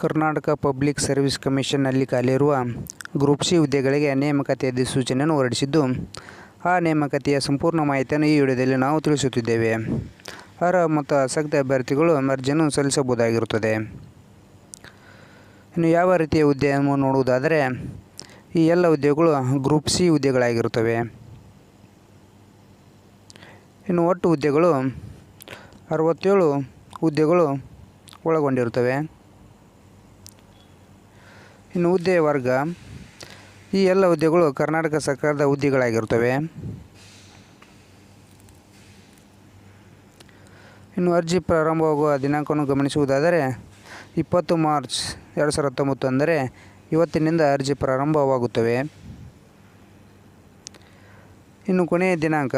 Karnataka public service ಕಮಿಷನ್ನಲ್ಲಿ ಖಾಲಿರುವ group C ಹುದ್ದೆಗಳಿಗೆ ನೇಮಕಾತಿ ಅಧಿಸೂಚನೆಯನ್ನು ಹೊರಡಿಸಿದ್ದು, ಆ ನೇಮಕಾತಿಯ ಸಂಪೂರ್ಣ ಮಾಹಿತಿಯನ್ನು ಈ ವಿಡಿಯೋದಲ್ಲಿ ನಾವು ತಿಳಿಸುತ್ತಿದ್ದೇವೆ. ಅರ್ಹ ಮತ್ತು ಆಸಕ್ತ ಅಭ್ಯರ್ಥಿಗಳು ಅರ್ಜಿಯನ್ನು ಸಲ್ಲಿಸಬಹುದಾಗಿರುತ್ತದೆ. ಇನ್ನು ಯಾವ ರೀತಿಯ ಹುದ್ದೆಯನ್ನು ನೋಡುವುದಾದರೆ, ಈ ಎಲ್ಲ ಹುದ್ದೆಗಳು ಗ್ರೂಪ್ ಸಿ ಹುದ್ದೆಗಳಾಗಿರುತ್ತವೆ. ಇನ್ನು ಒಟ್ಟು ಹುದ್ದೆಗಳು ಅರವತ್ತೇಳು ಹುದ್ದೆಗಳು ಒಳಗೊಂಡಿರುತ್ತವೆ. ಇನ್ನು ಹುದ್ದೆ ವರ್ಗ. ಈ ಎಲ್ಲ ಹುದ್ದೆಗಳು ಕರ್ನಾಟಕ ಸರ್ಕಾರದ ಹುದ್ದೆಗಳಾಗಿರುತ್ತವೆ. ಇನ್ನು ಅರ್ಜಿ ಪ್ರಾರಂಭವಾಗುವ ದಿನಾಂಕವನ್ನು ಗಮನಿಸುವುದಾದರೆ, ಇಪ್ಪತ್ತು ಮಾರ್ಚ್ ಎರಡು ಸಾವಿರದ ಹತ್ತೊಂಬತ್ತು ಅಂದರೆ ಇವತ್ತಿನಿಂದ ಅರ್ಜಿ ಪ್ರಾರಂಭವಾಗುತ್ತವೆ. ಇನ್ನು ಕೊನೆಯ ದಿನಾಂಕ,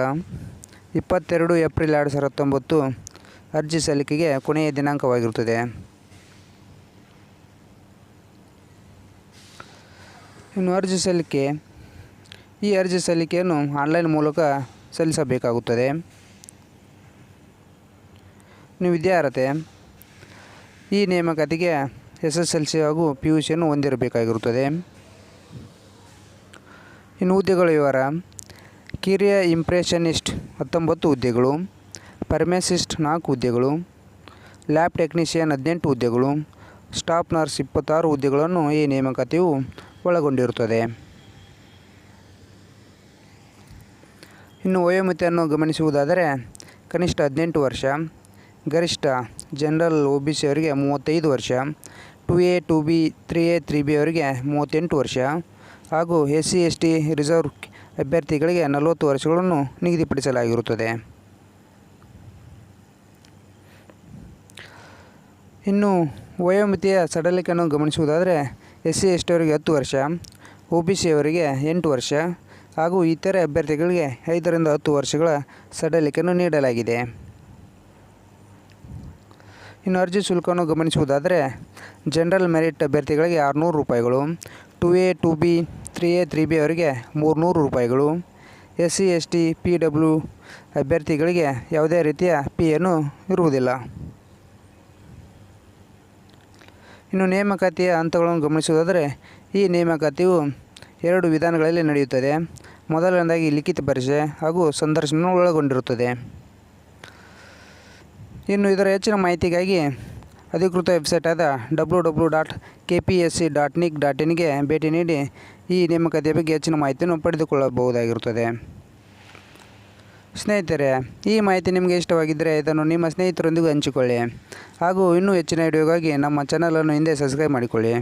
ಇಪ್ಪತ್ತೆರಡು ಏಪ್ರಿಲ್ ಎರಡು ಸಾವಿರದ ಹತ್ತೊಂಬತ್ತು ಅರ್ಜಿ ಸಲ್ಲಿಕೆಗೆ ಕೊನೆಯ ದಿನಾಂಕವಾಗಿರುತ್ತದೆ. ಇನ್ನು ಅರ್ಜಿ ಸಲ್ಲಿಕೆ, ಈ ಅರ್ಜಿ ಸಲ್ಲಿಕೆಯನ್ನು ಆನ್ಲೈನ್ ಮೂಲಕ ಸಲ್ಲಿಸಬೇಕಾಗುತ್ತದೆ. ನೀವು ವಿದ್ಯಾರ್ಹತೆ ಈ ನೇಮಕಾತಿಗೆ ಎಸ್ ಎಸ್ ಎಲ್ ಸಿ ಹಾಗೂ ಪಿ ಯು ಸಿಯನ್ನು ಹೊಂದಿರಬೇಕಾಗಿರುತ್ತದೆ. ಇನ್ನು ಹುದ್ದೆಗಳ ವಿವರ, ಕಿರಿಯ ಇಂಪ್ರೆಷನಿಸ್ಟ್ ಹತ್ತೊಂಬತ್ತು ಹುದ್ದೆಗಳು, ಫರ್ಮೆಸಿಸ್ಟ್ ನಾಲ್ಕು ಹುದ್ದೆಗಳು, ಲ್ಯಾಬ್ ಟೆಕ್ನಿಷಿಯನ್ ಹದಿನೆಂಟು ಹುದ್ದೆಗಳು, ಸ್ಟಾಫ್ ನರ್ಸ್ ಇಪ್ಪತ್ತಾರು ಹುದ್ದೆಗಳನ್ನು ಈ ನೇಮಕಾತಿಯು ಒಳಗೊಂಡಿರುತ್ತದೆ. ಇನ್ನು ವಯೋಮಿತಿಯನ್ನು ಗಮನಿಸುವುದಾದರೆ, ಕನಿಷ್ಠ ಹದಿನೆಂಟು ವರ್ಷ, ಗರಿಷ್ಠ ಜನರಲ್ ಒ ಬಿ ಸಿ ಅವರಿಗೆ ಮೂವತ್ತೈದು ವರ್ಷ, two A, two B, three A, three B ಅವರಿಗೆ ಮೂವತ್ತೆಂಟು ವರ್ಷ, ಹಾಗೂ S C S T reserve ಅಭ್ಯರ್ಥಿಗಳಿಗೆ ನಲವತ್ತು ವರ್ಷಗಳನ್ನು ನಿಗದಿಪಡಿಸಲಾಗಿರುತ್ತದೆ. ಇನ್ನು ವಯೋಮಿತಿಯ ಸಡಲಿಕೆಯನ್ನು ಗಮನಿಸುವುದಾದರೆ ಎಸ್ ಸಿ ಎಸ್ ಟಿ ಅವರಿಗೆ ಹತ್ತು ವರ್ಷ, ಒ ಬಿ ಸಿ ಅವರಿಗೆ ಎಂಟು ವರ್ಷ ಹಾಗೂ ಇತರೆ ಅಭ್ಯರ್ಥಿಗಳಿಗೆ ಐದರಿಂದ ಹತ್ತು ವರ್ಷಗಳ ಸಡಲಿಕೆಯನ್ನು ನೀಡಲಾಗಿದೆ. ಇನ್ನು ಅರ್ಜಿ ಶುಲ್ಕವನ್ನು ಗಮನಿಸುವುದಾದರೆ, ಜನರಲ್ ಮೆರಿಟ್ ಅಭ್ಯರ್ಥಿಗಳಿಗೆ ಆರುನೂರು ರೂಪಾಯಿಗಳು, two A, two B, three A, three B ಅವರಿಗೆ ಮೂರುನೂರು ರೂಪಾಯಿಗಳು S C S T P W ಅಭ್ಯರ್ಥಿಗಳಿಗೆ ಯಾವುದೇ ರೀತಿಯ ಪಿಯನ್ನು ಇರುವುದಿಲ್ಲ. ಇನ್ನು ನೇಮಕಾತಿಯ ಹಂತಗಳನ್ನು ಗಮನಿಸುವುದಾದರೆ, ಈ ನೇಮಕಾತಿಯು ಎರಡು ವಿಧಾನಗಳಲ್ಲಿ ನಡೆಯುತ್ತದೆ. ಮೊದಲನೇದಾಗಿ ಲಿಖಿತ ಪರೀಕ್ಷೆ ಹಾಗೂ ಸಂದರ್ಶನ ಒಳಗೊಂಡಿರುತ್ತದೆ. ಇನ್ನು ಇದರ ಹೆಚ್ಚಿನ ಮಾಹಿತಿಗಾಗಿ ಅಧಿಕೃತ ವೆಬ್ಸೈಟ್ ಆದ W W dot K P S C dot nic dot ಇನ್ಗೆ ಭೇಟಿ ನೀಡಿ ಈ ನೇಮಕಾತಿಯ ಬಗ್ಗೆ ಹೆಚ್ಚಿನ ಮಾಹಿತಿಯನ್ನು ಪಡೆದುಕೊಳ್ಳಬಹುದಾಗಿರುತ್ತದೆ. ಸ್ನೇಹಿತರೆ, ಈ ಮಾಹಿತಿ ನಿಮಗೆ ಇಷ್ಟವಾಗಿದ್ದರೆ ಇದನ್ನು ನಿಮ್ಮ ಸ್ನೇಹಿತರೊಂದಿಗೂ ಹಂಚಿಕೊಳ್ಳಿ. ಹಾಗೂ ಇನ್ನೂ ಹೆಚ್ಚಿನ ವಿಡಿಯೋಗಾಗಿ ನಮ್ಮ ಚಾನಲನ್ನು ಹಿಂದೆ ಸಬ್ಸ್ಕ್ರೈಬ್ ಮಾಡಿಕೊಳ್ಳಿ.